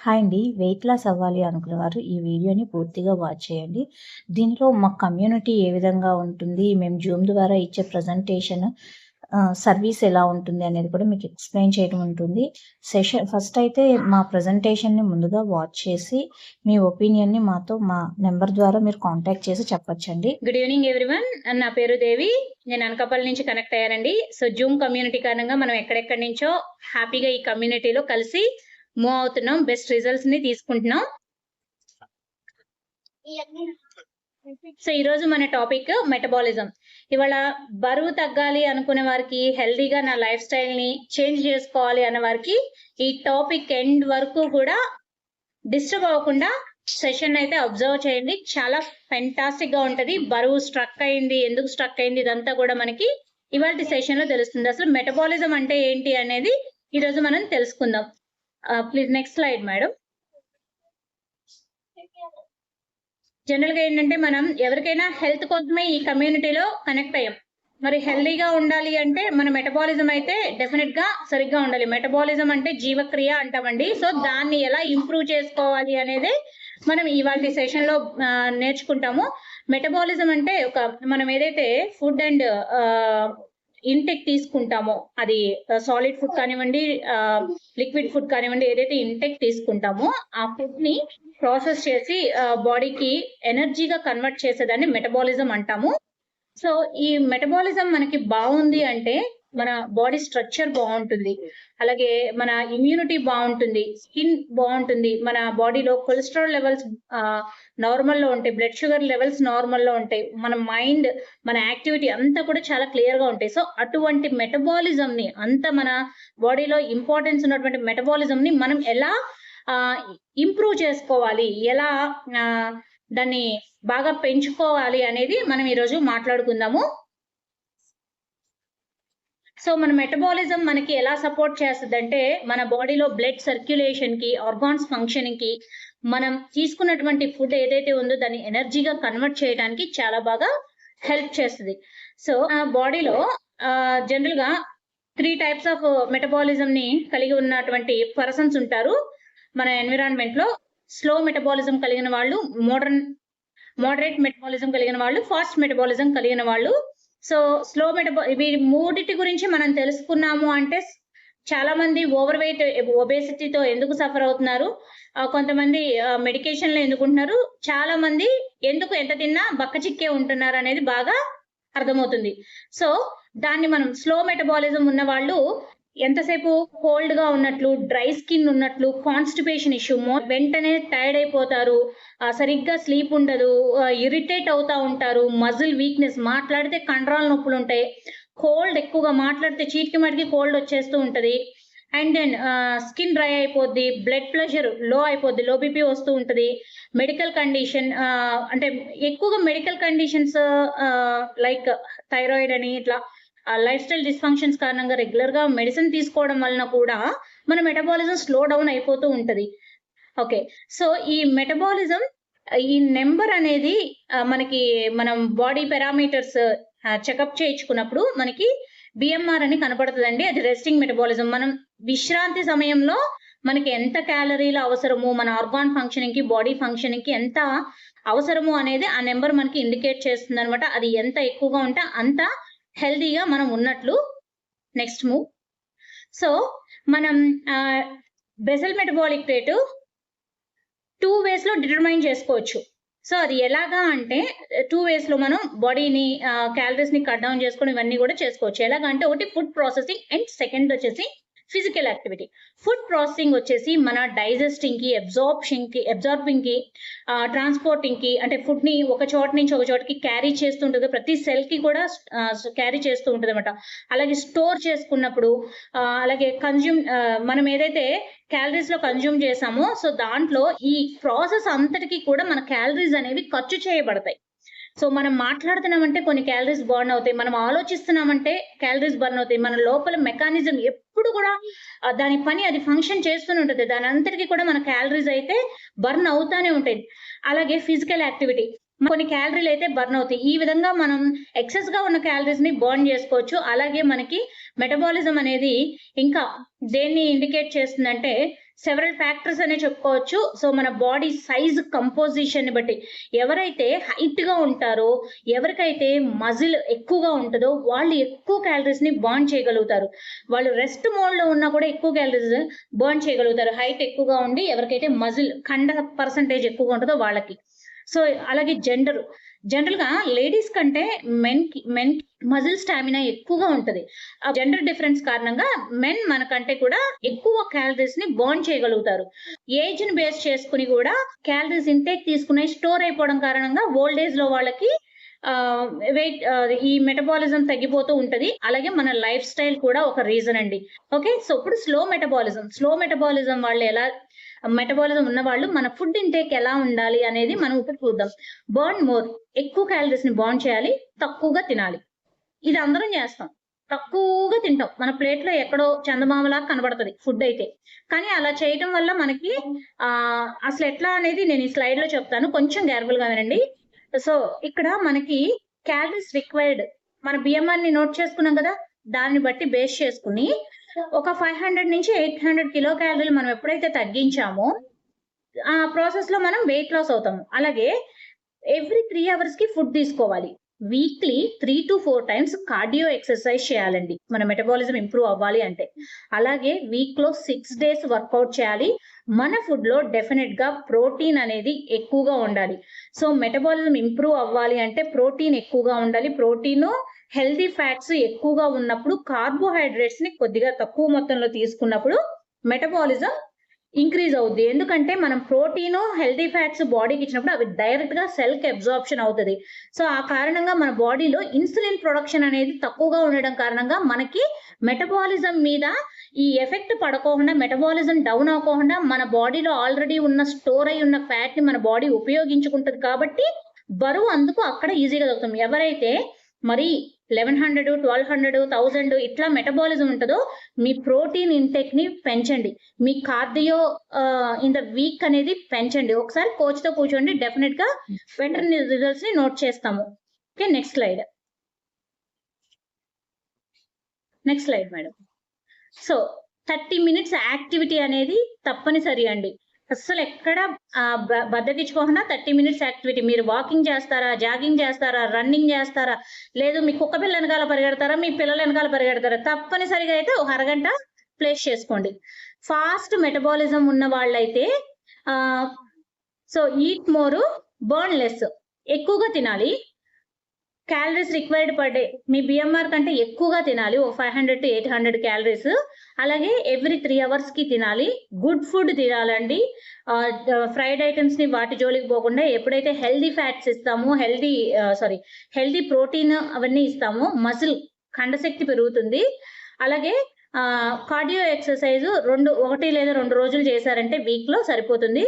Hi అండి. Weight loss అవ్వాలి అనుకునేవారు ఈ వీడియోని పూర్తిగా వాచ్ చేయండి. దీనిలో మా కమ్యూనిటీ ఏ విధంగా ఉంటుంది, మేము జూమ్ ద్వారా ఇచ్చే ప్రజెంటేషన్ సర్వీస్ ఎలా ఉంటుంది అనేది కూడా మీకు ఎక్స్‌ప్లెయిన్ చేయడం ఉంటుంది. సెషన్ ఫస్ట్ అయితే మా ప్రజెంటేషన్‌ని ముందుగా వాచ్ చేసి, మీ ఒపీనియన్‌ని మాతో మా నెంబర్ ద్వారా మీరు కాంటాక్ట్ చేసి చెప్పొచ్చండి. గుడ్ ఈవినింగ్ ఎవ్రీవన్ నా పేరు దేవి నేను అనకాపల్లి నుంచి కనెక్ట్ అయ్యానండి సో జూమ్ కమ్యూనిటీ కారణంగా మనం ఎక్కడెక్కడి నుంచో హ్యాపీగా ఈ కమ్యూనిటీలో కలిసి మూవ్ అవుతున్నాం. బెస్ట్ రిజల్ట్స్ని తీసుకుంటున్నాం. సో ఈ రోజు మన టాపిక్ మెటబాలిజం ఇవాళ బరువు తగ్గాలి అనుకునే వారికి హెల్దీగా నా లైఫ్ స్టైల్ని చేంజ్ చేసుకోవాలి అనే వారికి ఈ టాపిక్ ఎండ్ వరకు కూడా డిస్టర్బ్ అవ్వకుండా సెషన్ అయితే అబ్జర్వ్ చేయండి. చాలా ఫెంటాస్టిక్గా ఉంటది. బరువు స్ట్రక్ అయింది. ఎందుకు స్ట్రక్ అయింది? ఇదంతా కూడా మనకి ఇవాళ సెషన్లో తెలుస్తుంది. అసలు మెటబాలిజం అంటే ఏంటి అనేది ఈ రోజు మనం తెలుసుకుందాం. ప్లీజ్ నెక్స్ట్ స్లైడ్ మేడం జనరల్గా ఏంటంటే మనం ఎవరికైనా హెల్త్ కోసమే ఈ కమ్యూనిటీలో కనెక్ట్ అయ్యాం. మరి హెల్దీగా ఉండాలి అంటే మన మెటబాలిజం అయితే డెఫినెట్గా సరిగ్గా ఉండాలి. మెటబాలిజం అంటే జీవక్రియ అంటామండి. సో దాన్ని ఎలా ఇంప్రూవ్ చేసుకోవాలి అనేది మనం ఇవాళ సెషన్లో నేర్చుకుంటాము. మెటబాలిజం అంటే ఒక మనం ఏదైతే ఫుడ్ అండ్ ఇంటెక్ తీసుకుంటామో అది సాలిడ్ ఫుడ్ కానివ్వండి లిక్విడ్ ఫుడ్ కానివ్వండి ఏదైతే ఇంటెక్ తీసుకుంటామో ఆ ఫుడ్ని ప్రాసెస్ చేసి బాడీకి ఎనర్జీగా కన్వర్ట్ చేసేదాన్ని మెటబాలిజం అంటాము. సో ఈ మెటబాలిజం మనకి బాగుంది అంటే మన బాడీ స్ట్రక్చర్ బాగుంటుంది. అలాగే మన ఇమ్యూనిటీ బాగుంటుంది. స్కిన్ బాగుంటుంది. మన బాడీలో కొలెస్ట్రాల్ లెవెల్స్ నార్మల్లో ఉంటాయి. బ్లడ్ షుగర్ లెవెల్స్ నార్మల్లో ఉంటాయి. మన మైండ్ మన యాక్టివిటీ అంతా కూడా చాలా క్లియర్గా ఉంటాయి. సో అటువంటి మెటబాలిజం ని అంత మన బాడీలో ఇంపార్టెన్స్ ఉన్నటువంటి మెటబాలిజం ని మనం ఎలా ఇంప్రూవ్ చేసుకోవాలి? ఎలా ఆ, దాన్ని బాగా పెంచుకోవాలి అనేది మనం ఈరోజు మాట్లాడుకుందాము. సో మన మెటబాలిజం మనకి ఎలా సపోర్ట్ చేస్తుంది అంటే మన బాడీలో బ్లడ్ సర్క్యులేషన్కి ఆర్గాన్స్ ఫంక్షనింగ్కి మనం తీసుకున్నటువంటి ఫుడ్ ఏదైతే ఉందో దాన్ని ఎనర్జీగా కన్వర్ట్ చేయడానికి చాలా బాగా హెల్ప్ చేస్తుంది. సో ఆ బాడీలో జనరల్గా త్రీ టైప్స్ ఆఫ్ మెటబాలిజం ని కలిగి ఉన్నటువంటి పర్సన్స్ ఉంటారు. మన ఎన్విరాన్మెంట్లో స్లో మెటబాలిజం కలిగిన వాళ్ళు మోడర్న్ మోడరేట్ మెటబాలిజం కలిగిన వాళ్ళు ఫాస్ట్ మెటబాలిజం కలిగిన వాళ్ళు సో స్లో మెటబా ఇవి మూడిటి గురించి మనం తెలుసుకున్నాము అంటే చాలా మంది ఓవర్ వెయిట్ ఒబేసిటీతో ఎందుకు సఫర్ అవుతున్నారు? కొంతమంది మెడికేషన్లు ఎందుకుంటున్నారు? చాలా మంది ఎందుకు ఎంత తిన్నా బక్క చిక్కే ఉంటున్నారు అనేది బాగా అర్థమవుతుంది. సో దాన్ని మనం స్లో మెటబాలిజం ఉన్న వాళ్ళు ఎంతసేపు కోల్డ్గా ఉన్నట్లు డ్రై స్కిన్ ఉన్నట్లు కాన్స్టిపేషన్ ఇష్యూ వెంటనే టైర్డ్ అయిపోతారు. సరిగ్గా స్లీప్ ఉండదు. ఇరిటేట్ అవుతా ఉంటారు. మజిల్ వీక్నెస్ మాట్లాడితే కండరాల నొప్పులు ఉంటాయి. కోల్డ్ ఎక్కువగా మాట్లాడితే చీటికి మటికి కోల్డ్ వచ్చేస్తూ ఉంటది. అండ్ దెన్ స్కిన్ డ్రై అయిపోద్ది. బ్లడ్ ప్రెషర్లో అయిపోద్ది. లో బీపీ వస్తూ ఉంటది. మెడికల్ కండిషన్ అంటే ఎక్కువగా మెడికల్ కండిషన్స్ లైక్ థైరాయిడ్ అని ఇట్లా ఆ లైఫ్ స్టైల్ డిస్ఫంక్షన్స్ కారణంగా రెగ్యులర్గా మెడిసిన్ తీసుకోవడం వలన కూడా మన మెటబాలిజం స్లో డౌన్ అయిపోతూ ఉంటుంది. ఓకే సో ఈ మెటబాలిజం ఈ నెంబర్ అనేది మనకి మనం బాడీ పారామీటర్స్ చెకప్ చేయించుకున్నప్పుడు మనకి బిఎంఆర్ అని కనపడుతుందండి. అది రెస్టింగ్ మెటబాలిజం మనం విశ్రాంతి సమయంలో మనకి ఎంత క్యాలరీలు అవసరము మన ఆర్గాన్ ఫంక్షనింగ్కి బాడీ ఫంక్షనింగ్కి ఎంత అవసరము అనేది ఆ నెంబర్ మనకి ఇండికేట్ చేస్తుంది అనమాట అది ఎంత ఎక్కువగా ఉంటే అంత హెల్దీగా మనం ఉన్నట్లు నెక్స్ట్ మూవ్. సో మనం బెసల్ మెటబాలిక్ రేటు టూ వేస్లో డిటర్మైన్ చేసుకోవచ్చు. సో అది ఎలాగా అంటే టూ వేస్లో మనం బాడీని క్యాలరీస్ని కట్ డౌన్ చేసుకొని ఇవన్నీ కూడా చేసుకోవచ్చు. ఎలాగ అంటే ఒకటి ఫుడ్ ప్రాసెసింగ్ అండ్ సెకండ్ వచ్చేసి ఫిజికల్ యాక్టివిటీ ఫుడ్ ప్రాసెసింగ్ వచ్చేసి మన డైజెస్టింగ్కి అబ్జార్ప్షన్కి అబ్జార్బింగ్కి ట్రాన్స్పోర్టింగ్కి అంటే ఫుడ్ని ఒక చోట నుంచి ఒక చోటకి క్యారీ చేస్తుంటుంది. ప్రతి సెల్కి కూడా క్యారీ చేస్తూ ఉంటుంది అనమాట అలాగే స్టోర్ చేసుకున్నప్పుడు అలాగే కన్జ్యూమ్ మనం ఏదైతే క్యాలరీస్లో కన్జ్యూమ్ చేసామో సో దాంట్లో ఈ ప్రాసెస్ అంతటికి కూడా మన క్యాలరీస్ అనేవి ఖర్చు చేయబడతాయి. సో మనం మాట్లాడుతున్నామంటే కొన్ని క్యాలరీస్ బర్న్ అవుతాయి. మనం ఆలోచిస్తున్నామంటే క్యాలరీస్ బర్న్ అవుతాయి. మన లోపల మెకానిజం ఎప్పుడు కూడా దాని పని అది ఫంక్షన్ చేస్తూనే ఉంటుంది. దాని అంతటికి కూడా మన క్యాలరీస్ అయితే బర్న్ అవుతానే ఉంటాయి. అలాగే ఫిజికల్ యాక్టివిటీ కొన్ని క్యాలరీలు అయితే బర్న్ అవుతాయి. ఈ విధంగా మనం ఎక్సెస్గా ఉన్న క్యాలరీస్ని బర్న్ చేసుకోవచ్చు. అలాగే మనకి మెటబాలిజం అనేది ఇంకా దేన్ని ఇండికేట్ చేస్తుందంటే సెవెరల్ ఫ్యాక్టర్స్ అనే చెప్పుకోవచ్చు. సో మన బాడీ సైజ్ కంపోజిషన్ని బట్టి ఎవరైతే హైట్గా ఉంటారో ఎవరికైతే మజిల్ ఎక్కువగా ఉంటుందో వాళ్ళు ఎక్కువ క్యాలరీస్ని బర్న్ చేయగలుగుతారు. వాళ్ళు రెస్ట్ మోడ్లో ఉన్నా కూడా ఎక్కువ క్యాలరీస్ బర్న్ చేయగలుగుతారు. హైట్ ఎక్కువగా ఉండి ఎవరికైతే మజిల్ కండ పర్సంటేజ్ ఎక్కువగా ఉంటుందో వాళ్ళకి. సో అలాగే జెండర్ జనరల్గా లేడీస్ కంటే మెన్ మెన్ మజిల్ స్టామినా ఎక్కువగా ఉంటది. ఆ జెండర్ డిఫరెన్స్ కారణంగా మెన్ మనకంటే కూడా ఎక్కువ క్యాలరీస్ని బర్న్ చేయగలుగుతారు. ఏజ్ని బేస్ చేసుకుని కూడా క్యాలరీస్ ఇంటేక్ తీసుకునే స్టోర్ అయిపోవడం కారణంగా ఓల్డ్ ఏజ్లో వాళ్ళకి వెయిట్ ఈ మెటబాలిజం తగ్గిపోతూ ఉంటుంది. అలాగే మన లైఫ్ స్టైల్ కూడా ఒక రీజన్ అండి. ఓకే? సో ఇప్పుడు స్లో మెటబాలిజం. స్లో మెటబాలిజం వాళ్ళు ఎలా మెటబాలిజం ఉన్న వాళ్ళు మన ఫుడ్ ఇంటేక్ ఎలా ఉండాలి అనేది మనం ఇప్పుడు చూద్దాం. బర్న్ మోర్ ఎక్కువ క్యాలరీస్ని బర్న్ చేయాలి తక్కువగా తినాలి. ఇది అందరం చేస్తాం. తక్కువగా తింటాం. మన ప్లేట్లో ఎక్కడో చందమామలా కనబడుతుంది ఫుడ్ అయితే. కానీ అలా చేయటం వల్ల మనకి ఆ అసలు ఎట్లా అనేది నేను ఈ స్లైడ్లో చెప్తాను. కొంచెం కేర్ఫుల్గా వినండి. సో ఇక్కడ మనకి క్యాలరీస్ రిక్వైర్డ్ మన బిఎంఆర్ని నోట్ చేసుకున్నాం కదా దాన్ని బట్టి బేస్ చేసుకుని ఒక ఫైవ్ హండ్రెడ్ నుంచి ఎయిట్ హండ్రెడ్ కిలో క్యాలరీలు మనం ఎప్పుడైతే తగ్గించామో ఆ ప్రాసెస్లో మనం వెయిట్ లాస్ అవుతాము. అలాగే ఎవ్రీ త్రీ అవర్స్కి ఫుడ్ తీసుకోవాలి. Weekly three to four times cardio exercise చేయాలండి. మన మెటబాలిజం ఇంప్రూవ్ అవ్వాలి అంటే. అలాగే వీక్లో సిక్స్ డేస్ వర్కౌట్ చేయాలి. మన ఫుడ్లో డెఫినెట్గా ప్రోటీన్ అనేది ఎక్కువగా ఉండాలి. సో మెటబాలిజం ఇంప్రూవ్ అవ్వాలి అంటే ప్రోటీన్ ఎక్కువగా ఉండాలి. ప్రోటీన్ హెల్దీ ఫ్యాట్స్ ఎక్కువగా ఉన్నప్పుడు కార్బోహైడ్రేట్స్ని కొద్దిగా తక్కువ మొత్తంలో తీసుకున్నప్పుడు మెటబాలిజం ఇంక్రీజ్ అవుద్ది. ఎందుకంటే మనం ప్రోటీన్ హెల్దీ ఫ్యాట్స్ బాడీకి ఇచ్చినప్పుడు అవి డైరెక్ట్గా సెల్ అబ్జార్ప్షన్ అవుతుంది. సో ఆ కారణంగా మన బాడీలో ఇన్సులిన్ ప్రొడక్షన్ అనేది తక్కువగా ఉండడం కారణంగా మనకి మెటబాలిజం మీద ఈ ఎఫెక్ట్ పడకోకుండా మెటబాలిజం డౌన్ అవ్వకుండా మన బాడీలో ఆల్రెడీ ఉన్న స్టోర్ అయి ఉన్న ఫ్యాట్ని మన బాడీ ఉపయోగించుకుంటుంది కాబట్టి బరువు అందుకు అక్కడ ఈజీగా తగ్గుతాం ఎవరైతే మరి eleven hundred twelve hundred thousand ఇట్లా మెటబాలిజం ఉంటుందో మీ ప్రోటీన్ ఇంటెక్ని పెంచండి. మీ కార్డియో ఇన్ ద వీక్ అనేది పెంచండి. ఒకసారి కోచ్తో కూర్చోండి. డెఫినెట్గా బెటర్ రిజల్ట్స్ని నోట్ చేస్తాము. Okay next slide next life madam so thirty minutes activity అనేది తప్పనిసరి అండి. అస్సలు ఎక్కడ బద్దగించుకోకుండా థర్టీ మినిట్స్ యాక్టివిటీ మీరు వాకింగ్ చేస్తారా జాగింగ్ చేస్తారా రన్నింగ్ చేస్తారా లేదు మీ కుక్క పిల్ల వెనకాల పరిగెడతారా మీ పిల్లల వెనకాల పరిగెడతారా తప్పనిసరిగా అయితే ఒక అరగంట ప్లేస్ చేసుకోండి. ఫాస్ట్ మెటబాలిజం ఉన్న వాళ్ళైతే so eat more burn less ఎక్కువగా తినాలి క్యాలరీస్ రిక్వైర్డ్ పర్ డే మీ బిఎంఆర్ కంటే ఎక్కువగా తినాలి. ఓ five hundred to eight hundred calories అలాగే ఎవ్రీ త్రీ అవర్స్కి తినాలి. గుడ్ ఫుడ్ తినాలండి. ఫ్రైడ్ ఐటమ్స్ని వాటి జోలికి పోకుండా ఎప్పుడైతే హెల్దీ ఫ్యాట్స్ ఇస్తామో హెల్దీ సారీ హెల్దీ ప్రోటీన్ అవన్నీ ఇస్తామో మజిల్ కండశక్తి పెరుగుతుంది. అలాగే కార్డియో ఎక్సర్సైజ్ రెండు ఒకటి లేదా రెండు రోజులు చేశారంటే వీక్లో సరిపోతుంది.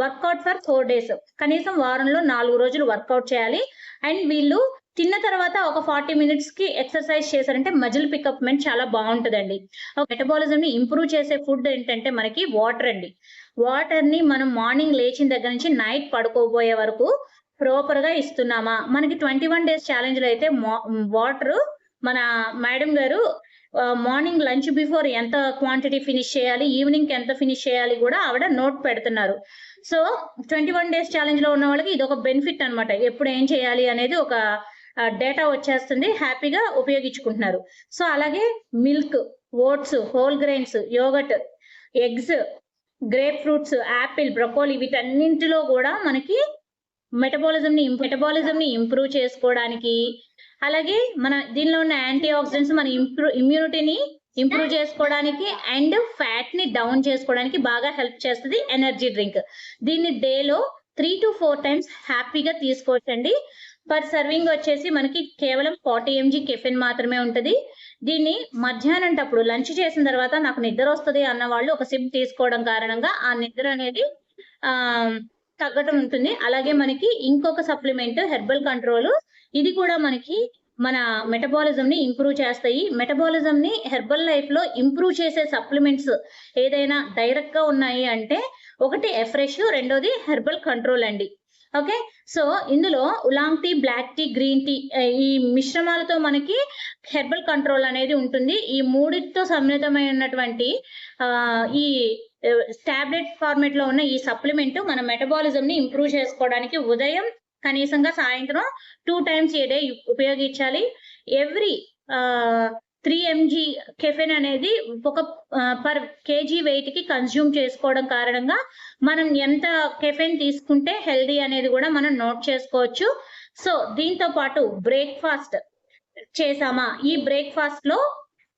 వర్కౌట్ ఫర్ ఫోర్ డేస్ కనీసం వారంలో నాలుగు రోజులు వర్కౌట్ చేయాలి. అండ్ వీళ్ళు తిన్న తర్వాత ఒక ఫార్టీ మినిట్స్కి ఎక్సర్సైజ్ చేశారంటే మజిల్ పికప్మెంట్ చాలా బాగుంటుందండి. మెటబాలిజం ని ఇంప్రూవ్ చేసే ఫుడ్ ఏంటంటే మనకి వాటర్ అండి. వాటర్ని మనం మార్నింగ్ లేచిన దగ్గర నుంచి నైట్ పడుకోబోయే వరకు ప్రాపర్గా ఇస్తున్నామా? మనకి ట్వంటీ వన్ డేస్ ఛాలెంజ్లో అయితే వాటర్ మన మేడం గారు మార్నింగ్ లంచ్ బిఫోర్ ఎంత క్వాంటిటీ ఫినిష్ చేయాలి ఈవినింగ్ ఎంత ఫినిష్ చేయాలి కూడా ఆవిడ నోట్ పెడుతున్నారు. సో ట్వంటీ వన్ డేస్ ఛాలెంజ్లో ఉన్న వాళ్ళకి ఇది ఒక బెనిఫిట్ అన్నమాట. ఎప్పుడు ఏం చేయాలి అనేది ఒక డేటా వచ్చేస్తుంది హ్యాపీగా ఉపయోగించుకుంటున్నారు. సో అలాగే milk oats whole grains yogurt eggs grape fruits apple broccoli వీటన్నింటిలో కూడా మనకి మెటబాలిజంని మెటబాలిజంని ఇంప్రూవ్ చేసుకోవడానికి అలాగే మన దీనిలో ఉన్న యాంటీ ఆక్సిడెంట్స్ మన ఇంప్రూవ్ ఇమ్యూనిటీని ఇంప్రూవ్ చేసుకోవడానికి అండ్ ఫ్యాట్ని డౌన్ చేసుకోవడానికి బాగా హెల్ప్ చేస్తుంది ఎనర్జీ డ్రింక్. దీన్ని డేలో త్రీ టు ఫోర్ టైమ్స్ హ్యాపీగా తీసుకోవచ్చండి. పర్ సర్వింగ్ వచ్చేసి మనకి కేవలం ఫార్టీ ఎంజీ కెఫిన్ మాత్రమే ఉంటది. దీన్ని మధ్యాహ్నం అప్పుడు లంచ్ చేసిన తర్వాత నాకు నిద్ర వస్తుంది అన్న వాళ్ళు ఒక సిప్ తీసుకోవడం కారణంగా ఆ నిద్ర అనేది ఆ తగ్గటం ఉంటుంది. అలాగే మనకి ఇంకొక సప్లిమెంట్ హెర్బల్ కంట్రోల్. ఇది కూడా మనకి మన మెటబాలిజంని ఇంప్రూవ్ చేస్తాయి. మెటబాలిజంని హెర్బల్ లైఫ్లో ఇంప్రూవ్ చేసే సప్లిమెంట్స్ ఏదైనా డైరెక్ట్గా ఉన్నాయి అంటే ఒకటి ఎఫ్రెష్ రెండోది హెర్బల్ కంట్రోల్ అండి. ఓకే? సో ఇందులో oolong tea black tea green tea ఈ మిశ్రమాలతో మనకి హెర్బల్ కంట్రోల్ అనేది ఉంటుంది. ఈ మూడిటితో సమ్మిళితమై ఉన్నటువంటి ఈ టాబ్లెట్ ఫార్మేట్లో ఉన్న ఈ సప్లిమెంట్ మన మెటబాలిజంని ఇంప్రూవ్ చేసుకోవడానికి ఉదయం కనీసంగా సాయంత్రం టూ టైమ్స్ ఏ డే ఉపయోగించాలి. ఎవ్రీ త్రీ ఎంజీ కెఫెన్ అనేది ఒక పర్ కేజీ వెయిట్కి కన్స్యూమ్ చేసుకోవడం కారణంగా మనం ఎంత కెఫెన్ తీసుకుంటే హెల్దీ అనేది కూడా మనం నోట్ చేసుకోవచ్చు. సో దీంతో పాటు బ్రేక్ఫాస్ట్ చేసామా ఈ బ్రేక్ఫాస్ట్లో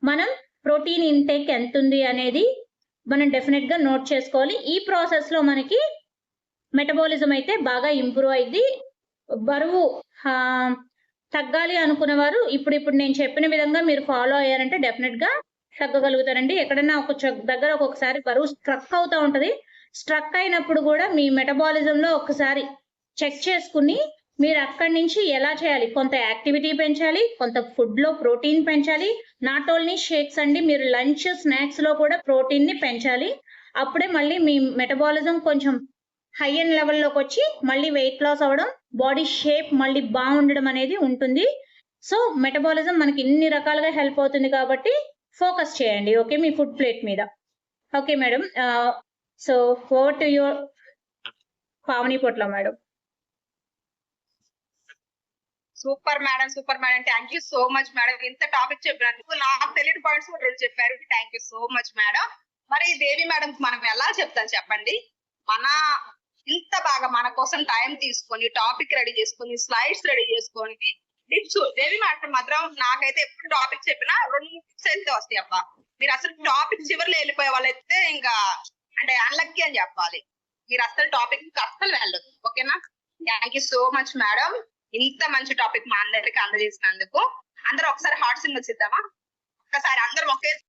మనం ప్రోటీన్ ఇంటేక్ ఎంత ఉంది అనేది మనం డెఫినెట్గా నోట్ చేసుకోవాలి. ఈ ప్రాసెస్లో మనకి మెటబాలిజం అయితే బాగా ఇంప్రూవ్ అయింది బరువు తగ్గాలి అనుకున్న వారు ఇప్పుడు ఇప్పుడు నేను చెప్పిన విధంగా మీరు ఫాలో అయ్యారంటే డెఫినెట్గా తగ్గగలుగుతారండి. ఎక్కడైనా ఒక దగ్గర ఒక్కొక్కసారి బరువు స్ట్రక్ అవుతూ ఉంటుంది. స్ట్రక్ అయినప్పుడు కూడా మీ మెటబాలిజంలో ఒకసారి చెక్ చేసుకుని మీరు అక్కడి నుంచి ఎలా చేయాలి? కొంత యాక్టివిటీ పెంచాలి కొంత ఫుడ్లో ప్రోటీన్ పెంచాలి. నాట్ ఓన్లీ షేక్స్ అండి మీరు లంచ్ స్నాక్స్లో కూడా ప్రోటీన్ని పెంచాలి. అప్పుడే మళ్ళీ మీ మెటబాలిజం కొంచెం హై అండ్ లెవెల్లోకి వచ్చి మళ్ళీ వెయిట్ లాస్ అవ్వడం బాడీ షేప్ మళ్ళీ బాగుండడం అనేది ఉంటుంది. సో మెటబాలిజం మనకి ఇన్ని రకాలుగా హెల్ప్ అవుతుంది కాబట్టి ఫోకస్ చేయండి. ఓకే మీ ఫుడ్ ప్లేట్ మీద. Okay madam. So over to your Pavani Potla madam. Super madam. Super madam. Thank you so much madam. ఇంత టాపిక్ చెప్పినందుకు నాకు తెలియని పాయింట్స్ కూడా రెండు చెప్పారు. Thank you so much madam. మరి దేవి మేడం మనం ఎలా చెప్తాం చెప్పండి? మన ఇంత బాగా మన కోసం టైం తీసుకొని టాపిక్ రెడీ చేసుకొని స్లైడ్స్ రెడీ చేసుకొని టిప్స్. దేవి మేడం మాత్రం నాకైతే ఎప్పుడు టాపిక్ చెప్పినా రెండు టిప్స్ అయితే వస్తాయి అబ్బా. మీరు అసలు టాపిక్ చివరిలో వెళ్ళిపోయే వాళ్ళైతే ఇంకా అంటే అన్లక్కీ అని చెప్పాలి. మీరు అసలు టాపిక్ అస్సలు వెళ్ళదు. ఓకేనా? Thank you so much madam ఇంత మంచి టాపిక్ మా అందరికి అందజేసినందుకు. అందరూ ఒకసారి హార్ట్ సింగిల్స్ ఇద్దామా ఒక్కసారి అందరం ఒకే